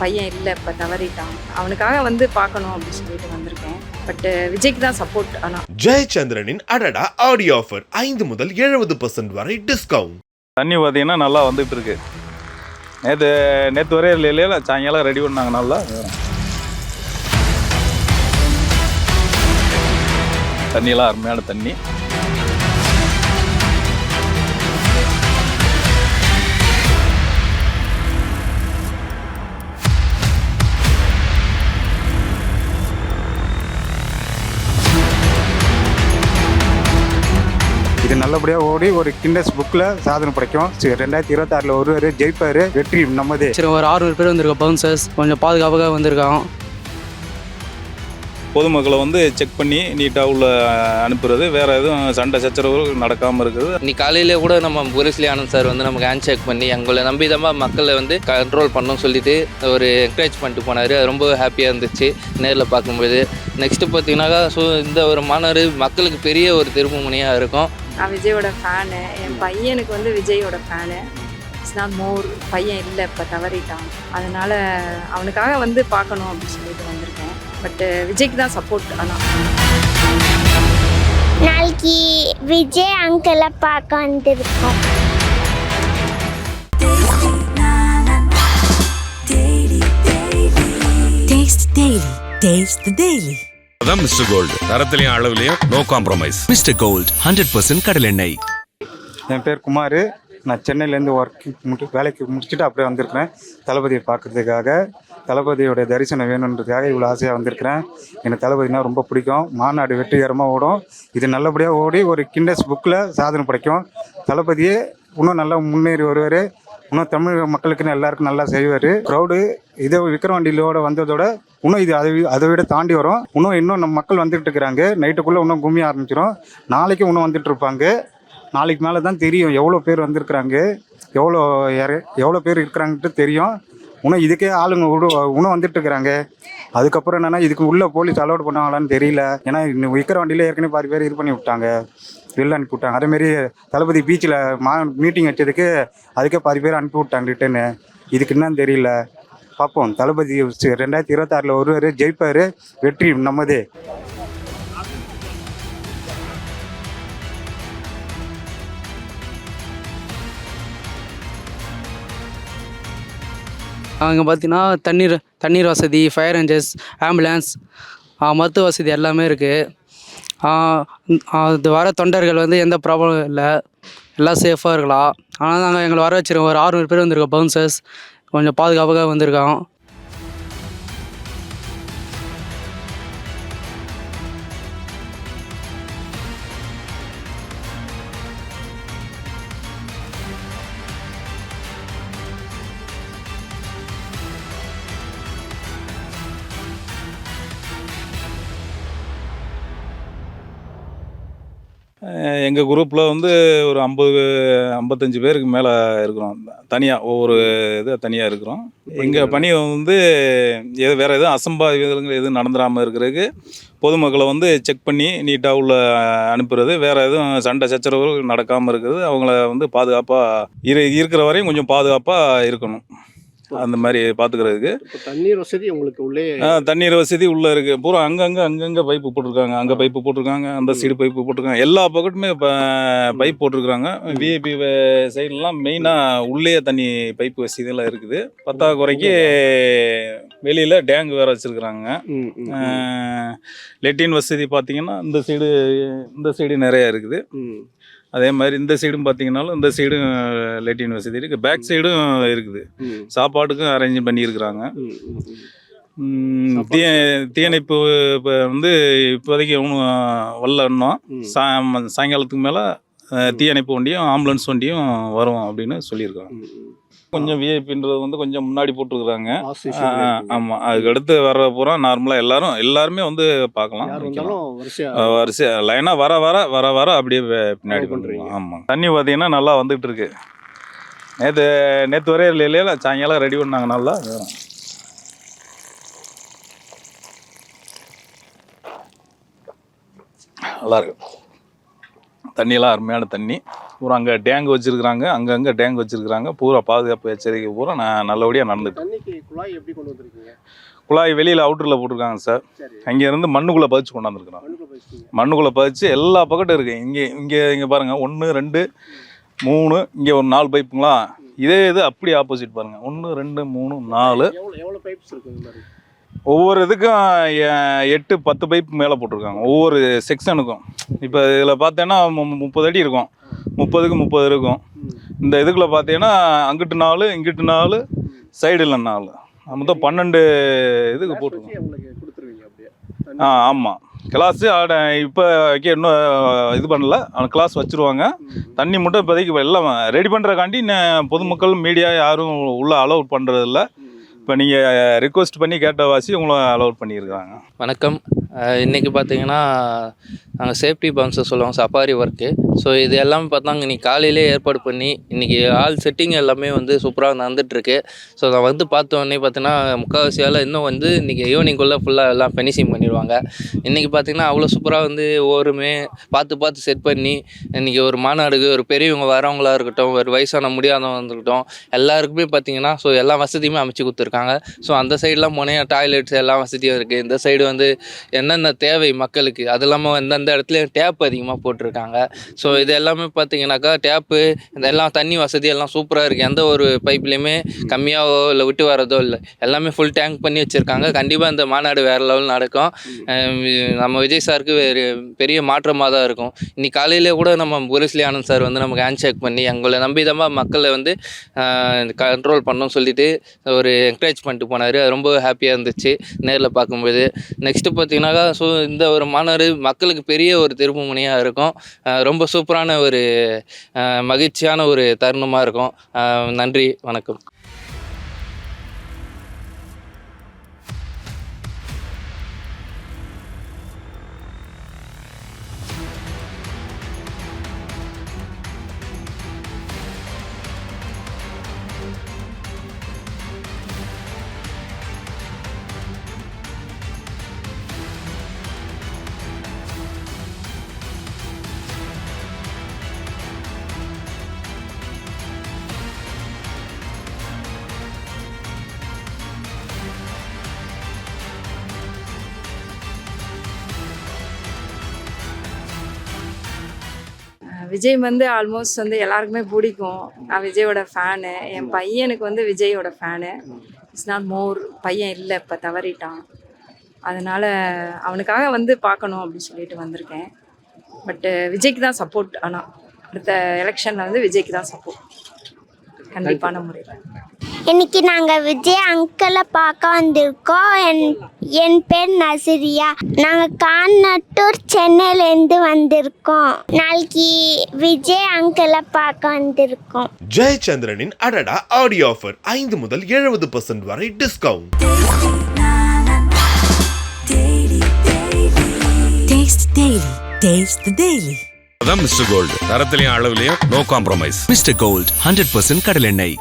பையன் இல்லை இப்போ தவறிட்டான். அவனுக்காக வந்து பார்க்கணும் அப்படின்னு சொல்லிட்டு வந்திருக்கேன். பட் விஜய்க்கு தான் சப்போர்ட் ஆனால் ஜெயச்சந்திரனின் அடடா ஆடியோ ஆஃபர் ஐந்து முதல் எழுபது பர்சன்ட் வரை டிஸ்கவுண்ட் தண்ணி பார்த்தீங்கன்னா நல்லா வந்துட்டு இருக்கு. நேற்று நேற்று வரையும் இல்லை இல்லையா சாயங்காலம் ரெடி பண்ணாங்க நல்லா. தண்ணியெல்லாம் அருமையான தண்ணி. இது நல்லபடியாக ஓடி ஒரு கிண்டஸ் புக்கில் சாதனை படைக்கும். சரி, ரெண்டாயிரத்தி இருபத்தாறில் ஒருவர் ஜெயிப்பார். வெற்றி நம்மதே. சரி ஒரு ஆறுநூறு பேர் வந்திருக்கோம் பவுன்சர்ஸ் கொஞ்சம் பாதுகாப்பாக வந்திருக்கோம் பொதுமக்களை வந்து செக் பண்ணி நீட்டாக உள்ள அனுப்புறது. வேற எதுவும் சண்டை சச்சரவுகள் நடக்காமல் இருக்குது. இன்னைக்கு காலையில கூட நம்ம புரிஸ்லி ஆனந்த் சார் வந்து நமக்கு ஹேண்ட் ஷேக் பண்ணி எங்களை நம்பிதமாக மக்களை வந்து கண்ட்ரோல் பண்ணணும்னு சொல்லிட்டு ஒரு என்கரேஜ் பண்ணிட்டு போனார். அது ரொம்ப ஹாப்பியாக இருந்துச்சு நேரில் பார்க்கும்போது நெக்ஸ்ட்டு பார்த்தீங்கன்னாக்கா ஸோ இந்த ஒரு மாநாடு மக்களுக்கு பெரிய ஒரு திருப்பு முனையாக இருக்கும். நான் விஜயோட ஃபேனு என் பையனுக்கு வந்து விஜயோட ஃபேனு இட்ஸ் நாட் மோர் பையன் இல்லை இப்போ தவறிட்டான். அதனால அவனுக்காக வந்து பார்க்கணும் அப்படின்னு சொல்லிட்டு வந்திருக்கேன். பட் விஜய்க்கு தான் சப்போர்ட் ஆனால் நாளைக்கு விஜய் அங்கிளை பார்க்க வந்திருக்கோம். Taste Daily. Taste the Daily. அதான் மிஸ்டர் கோல்டு தரத்திலையும் அளவுலையும் no compromise mister gold hundred percent கடலெண்ணெய் என் பேர் குமார். நான் சென்னையிலேருந்து ஒர்க் முடி வேலைக்கு முடிச்சுட்டு அப்படியே வந்திருக்கிறேன். தளபதியை பார்க்கறதுக்காக. தளபதியோட தரிசனம் வேணுன்றதுக்காக இவ்வளோ ஆசையாக வந்திருக்கிறேன். எனக்கு தளபதினா ரொம்ப பிடிக்கும். மாநாடு வெற்றிகரமாக ஓடும். இது நல்லபடியாக ஓடி ஒரு கிண்டஸ் புக்கில் சாதனை படைக்கும். தளபதியே இன்னும் நல்லா முன்னேறி வருவார். இன்னும் தமிழ் மக்களுக்குன்னு எல்லாருக்கும் நல்லா செய்வார். க்ரௌடு இதை விக்ரவாண்டியிலோட வந்ததோட இன்னும் இது அதை அதை விட தாண்டி வரும். இன்னும் இன்னும் நம்ம மக்கள் வந்துட்டு இருக்கிறாங்க. நைட்டுக்குள்ளே இன்னும் கும்மி ஆரம்பிச்சிடும் நாளைக்கு இன்னும் வந்துட்டு இருப்பாங்க. நாளைக்கு மேலே தான் தெரியும் எவ்வளோ பேர் வந்திருக்கிறாங்க. எவ்வளோ எவ்வளோ பேர் இருக்கிறாங்கன்ட்டு தெரியும். இன்னும் இதுக்கே ஆளுங்க விடு இன்னும் வந்துட்டு இருக்கிறாங்க அதுக்கப்புறம் என்னன்னா இதுக்கு உள்ள போலீஸ் அலோட் பண்ணுவாங்களான்னு தெரியல. ஏன்னா இன்னும் விற்கிற வண்டியில ஏற்கனவே பாதி பேர் இது பண்ணி விட்டாங்க. வெளில அனுப்பி விட்டாங்க. அதேமாரி தளபதி பீச்சில் மா மீட்டிங் வச்சதுக்கு அதுக்கே பாதி பேர் அனுப்பி விட்டாங்க ரிட்டர்னு இதுக்கு என்னன்னு தெரியல. பார்ப்போம். தளபதி ரெண்டாயிரத்தி இருபத்தாறில் ஒருவர் ஜெயிப்பார். வெற்றி நம்மதே. அங்கே பார்த்தீங்கன்னா தண்ணீர் தண்ணீர் வசதி ஃபயர் ரேஞ்சர்ஸ் ஆம்புலன்ஸ் மருத்துவ வசதி எல்லாமே இருக்குது அது வர தொண்டர்கள் வந்து எந்த ப்ராப்ளமும் இல்லை. எல்லாம் சேஃபாக இருக்கலாம். ஆனால் நாங்கள் எங்களை வர வச்சுருக்கோம் ஒரு ஆறுநூறு பேர் வந்திருக்கோம் பவுன்சர்ஸ் கொஞ்சம் பாதுகாப்பாக வந்திருக்கோம் எங்கள் குரூப்பில் வந்து ஒரு ஐம்பது ஐம்பத்தஞ்சு பேருக்கு மேலே இருக்கிறோம். தனியாக ஒவ்வொரு இது தனியாக இருக்கிறோம். எங்கள் பணி வந்து எது வேறு எதுவும் அசம்பாவிதங்கள் எதுவும் நடந்துடாமல் இருக்கிறதுக்கு பொதுமக்களை வந்து செக் பண்ணி நீட்டாக உள்ள அனுப்புறது வேறு எதுவும் சண்டை சச்சரவுகள் நடக்காமல் இருக்கிறது அவங்கள வந்து பாதுகாப்பாக இரு இருக்கிற வரையும் கொஞ்சம் பாதுகாப்பாக இருக்கணும். அந்த மாதிரி பார்த்துக்கிறதுக்கு தண்ணீர் வசதி உங்களுக்கு உள்ளே தண்ணீர் வசதி உள்ள இருக்கு. பூரா அங்கங்க அங்கங்க பைப்பு போட்டிருக்காங்க. அங்க பைப்பு போட்டிருக்காங்க. அந்த சைடு பைப்பு போட்டிருக்காங்க. எல்லா பக்கத்துமே இப்போ பைப் போட்டிருக்காங்க விஐபி சைடுலாம் மெயினாக உள்ளே தண்ணி பைப்பு வசதியெல்லாம் இருக்குது. பத்தாக்குறைக்கு வெளியில் டேங்க் வேற வச்சிருக்கிறாங்க. லெட்டின் வசதி பார்த்தீங்கன்னா இந்த சைடு இந்த சைடு நிறைய இருக்குது. அதே மாதிரி இந்த சைடும் பார்த்தீங்கன்னாலும் இந்த சைடும் லெட்டின் வசதி இருக்குது பேக் சைடும் இருக்குது. சாப்பாட்டுக்கும் அரேஞ்ச் பண்ணியிருக்கிறாங்க. தீய தீயணைப்பு இப்போ வந்து இப்போதைக்கு ஒன்றும் வரல இன்னும். சா சாயங்காலத்துக்கு மேலே தீயணைப்பு வண்டியும் ஆம்புலன்ஸ் வண்டியும் வரும் அப்படின்னு சொல்லியிருக்காங்க. கொஞ்சம் விஐபின்றது வந்து கொஞ்சம் முன்னாடி போட்டிருக்கிறாங்க. ஆமாம் அதுக்கு அடுத்து வர்ற பூரா நார்மலாக எல்லாரும் எல்லாருமே வந்து பார்க்கலாம். வரிசை லைனாக வர வர வர வர அப்படியே பின்னாடி. பண்ணுறீங்க ஆமாம் தண்ணி பார்த்தீங்கன்னா நல்லா வந்துட்டு இருக்கு. நேற்று நேற்று வரையும் இல்லை இல்லையா சாயங்காலம் ரெடி பண்ணாங்க நல்லா. நல்லா இருக்கு. தண்ணியெல்லாம் அருமையான தண்ணி. பூரா அங்கே டேங்க் வச்சுருக்குறாங்க அங்கங்கே டேங்க் வச்சுருக்குறாங்க. பூரா பாதுகாப்பு எச்சரிக்கை பூரா நான் நல்லபடியாக நடந்துட்டு குழாய் எப்படி கொண்டு வந்திருக்கீங்க? குழாய் வெளியில் அவுட்டரில் போட்டிருக்காங்க சார். அங்கேருந்து மண்ணுக்குள்ளே பதிச்சு கொண்டாந்துருக்குறோம். மண்ணுக்குள்ள பதிச்சு எல்லா பக்கட்டும் இருக்குது இங்கே இங்கே இங்கே பாருங்கள் ஒன்று ரெண்டு மூணு இங்கே ஒரு நாலு பைப்புங்களா? இதே இது அப்படி ஆப்போசிட் பாருங்கள் ஒன்று ரெண்டு மூணு நாலு. எவ்வளோ பைப்ஸ் ஒவ்வொரு இதுக்கும் எட்டு பத்து பைப் மேலே போட்டிருக்காங்க. ஒவ்வொரு செக்ஷனுக்கும் இப்போ இதில் பார்த்தேன்னா முப்பது அடி இருக்கும். முப்பதுக்கு முப்பது இருக்கும். இந்த இதுக்குள்ள பார்த்தீங்கன்னா அங்கிட்டு நாலு இங்கிட்டு நாலு சைடில் நாலு. மொத்தம் பன்னெண்டு இதுக்கு போட்டிருக்கோம் வச்சு உங்களுக்கு கொடுத்துருவீங்க அப்படியே. ஆ ஆமாம் கிளாஸு இப்போ வைக்க இன்னும் இது பண்ணல. ஆனால் கிளாஸ் வச்சுருவாங்க. தண்ணி மட்டும் இப்போதைக்கு எல்லாம் ரெடி பண்ணுறக்காண்டி பொதுமக்கள் மீடியா யாரும் உள்ளே அலோவ் பண்ணுறதில்ல இப்போ நீங்கள் ரிக்வெஸ்ட் பண்ணி கேட்ட வாசி உங்களை அலோவ் பண்ணியிருக்காங்க வணக்கம். அஹ் இன்னைக்கு பார்த்தீங்கன்னா நாங்கள் சேஃப்டி பம்ப்ஸை சொல்லுவோம் சஃபாரி ஒர்க்கு ஸோ இது எல்லாமே பார்த்தாங்க. இன்னைக்கு காலையிலே ஏற்பாடு பண்ணி இன்றைக்கி ஆள் செட்டிங் எல்லாமே வந்து சூப்பராக நடந்துகிட்ருக்கு ஸோ நான் வந்து பார்த்தோன்னே உடனே பார்த்தீங்கன்னா முக்கால்வாசியால் இன்னும் வந்து இன்றைக்கி ஈவினிங்குள்ளே ஃபுல்லாக எல்லாம் ஃபினிஷிங் பண்ணிடுவாங்க. இன்றைக்கி பார்த்தீங்கன்னா அவ்வளோ சூப்பராக வந்து ஒவ்வொருமே பார்த்து பார்த்து செட் பண்ணி இன்றைக்கி ஒரு மாநாடுக்கு ஒரு பெரியவங்க வரவங்களா இருக்கட்டும் ஒரு வயசான முடியாதவங்க இருக்கட்டும் எல்லாருக்குமே பார்த்தீங்கன்னா ஸோ எல்லா வசதியுமே அமைச்சு கொடுத்துருக்காங்க. ஸோ அந்த சைடெலாம் போனேன் டாய்லெட்ஸ் எல்லா வசதியும் இருக்குது இந்த சைடு வந்து என்னென்ன தேவை மக்களுக்கு? அது இல்லாமல் எந்தெந்த இடத்துல டேப் அதிகமாக போட்டிருக்காங்க. ஸோ ஸோ இது எல்லாமே பார்த்தீங்கன்னாக்கா டேப்பு இதெல்லாம் தண்ணி வசதி எல்லாம் சூப்பராக இருக்குது எந்த ஒரு பைப்லேயுமே கம்மியாகவோ இல்லை விட்டு வரதோ இல்லை. எல்லாமே ஃபுல் டேங்க் பண்ணி வச்சுருக்காங்க. கண்டிப்பாக இந்த மாநாடு வேறு லெவல் நடக்கும். நம்ம விஜய் சாருக்கு வேறு பெரிய மாற்றமாக தான் இருக்கும். இன்னைக்கு காலையிலே கூட நம்ம புரிஸ்லி ஆனந்த் சார் வந்து நமக்கு ஹேண்ட் ஷேக் பண்ணி எங்களை நம்பிதமாக மக்களை வந்து கண்ட்ரோல் பண்ணோம்னு சொல்லிட்டு ஒரு என்கரேஜ் பண்ணிட்டு போனார். அது ரொம்ப ஹாப்பியாக இருந்துச்சு நேரில் பார்க்கும்போது. நெக்ஸ்ட்டு பார்த்தீங்கன்னாக்கா ஸோ இந்த ஒரு மாநாடு மக்களுக்கு பெரிய ஒரு திருப்பு முனையாக இருக்கும். ரொம்ப சூப்பரான ஒரு மகிழ்ச்சியான ஒரு தருணமாக இருக்கும். நன்றி வணக்கம். விஜய் வந்து ஆல்மோஸ்ட் வந்து எல்லாருக்குமே பிடிக்கும். நான் விஜயோட ஃபேனு என் பையனுக்கு வந்து விஜயோட ஃபேனு இட்ஸ் நாட் மோர் பையன் இல்லை இப்போ தவறிட்டான். அதனால் அவனுக்காக வந்து பார்க்கணும் அப்படின்னு சொல்லிட்டு வந்திருக்கேன். பட்டு விஜய்க்கு தான் சப்போர்ட் ஆனால் அடுத்த எலெக்ஷனில் வந்து விஜய்க்கு தான் சப்போர்ட் கண்டிப்பான முறையில் இன்னைக்கு நாங்கள் விஜய் அங்கிளை பார்க்க வந்திருக்கோம். என் என் பேர் நசிரியா. நாங்கள் கான்னட்டூர் சென்னையிலேருந்து வந்திருக்கோம். நாளைக்கு விஜய் அங்கிளை பார்க்க வந்திருக்கோம். ஜெயச்சந்திரனின் அடடா ஆடியோ ஆஃபர் ஐந்து முதல் எழுபது பர்சன்ட் வரை discount Taste Daily. Taste the Daily. அதான் மிஸ்டர் கோல்டு தரத்திலையும் அளவுலையும் no compromise mister gold hundred percent கடலெண்ணெய்.